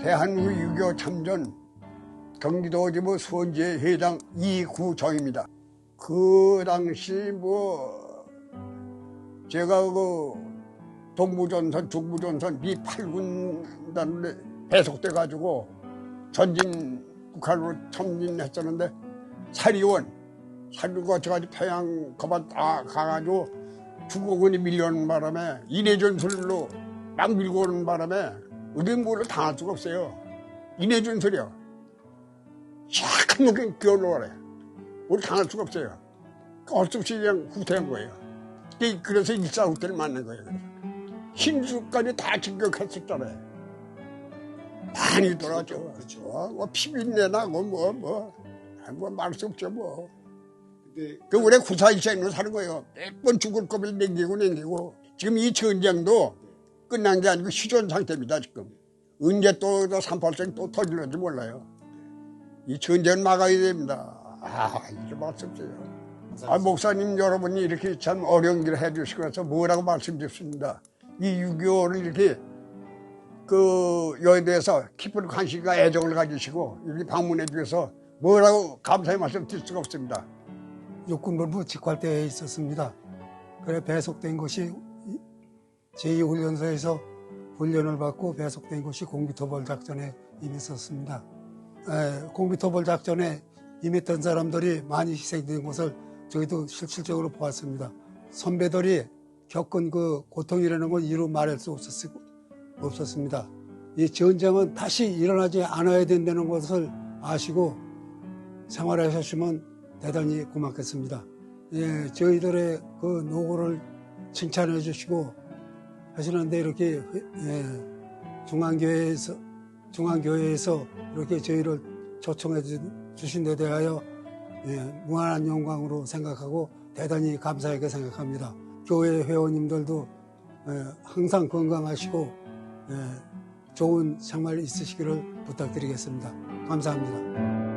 대한민국 6.25 참전 경기도 지부 수원지회 회장 이구정입니다. 그 당시 뭐 제가 그 동부전선, 중부전선 미 8군단에 배속돼 가지고 전진 북한으로 전진했었는데 사리원 사리원과 저가지고 평양 거만 다 가가지고 중국군이 밀려오는 바람에 인해전술로 막 밀고 오는 바람에 의뢰물을 당할 수가 없어요. 인해전술이요. 약한 놈이 기어올라래. 우리 당할 수가 없어요. 어쩔 수 없이 그냥 후퇴한 거예요. 그래서 일사후퇴를 맞는 거예요. hin수까지 다 진격했었잖아요. 많이 돌아죠. 그렇죠. 뭐 피비내 나고 뭐, 뭐, 뭐, 말수 없죠, 뭐. 근데 그 우리 구사일생으로 사는 거예요. 몇 번 죽을 겁을 남기고 남기고. 지금 이 전쟁도 끝난 게 아니고 휴전 상태입니다, 지금. 언제 또 38생 또 터질는지 몰라요. 이 전쟁을 막아야 됩니다. 아, 이게 말씀드려요. 아, 목사님 여러분이 이렇게 참 어려운 일을 해주시고 해서 뭐라고 말씀드렸습니다. 이 6.25를 이렇게 그 여에 대해서 깊은 관심과 애정을 가지시고 이렇게 방문해 주셔서 뭐라고 감사의 말씀 드릴 수가 없습니다. 육군본부 직활대에 있었습니다. 그래 배속된 것이 제2훈련소에서 훈련을 받고 배속된 것이 공비토벌 작전에 임했었습니다. 에, 공비토벌 작전에 임했던 사람들이 많이 희생된 것을 저희도 실질적으로 보았습니다. 선배들이 겪은 그 고통이라는 건 이루 말할 수 없었, 없었습니다. 이 전쟁은 다시 일어나지 않아야 된다는 것을 아시고 생활하셨으면 대단히 고맙겠습니다. 예, 저희들의 그 노고를 칭찬해 주시고 하시는데 이렇게 예, 중앙교회에서 중앙교회에서 이렇게 저희를 초청해 주신 데 대하여 예, 무한한 영광으로 생각하고 대단히 감사하게 생각합니다. 교회 회원님들도 예, 항상 건강하시고 예, 좋은 생활 있으시기를 부탁드리겠습니다. 감사합니다.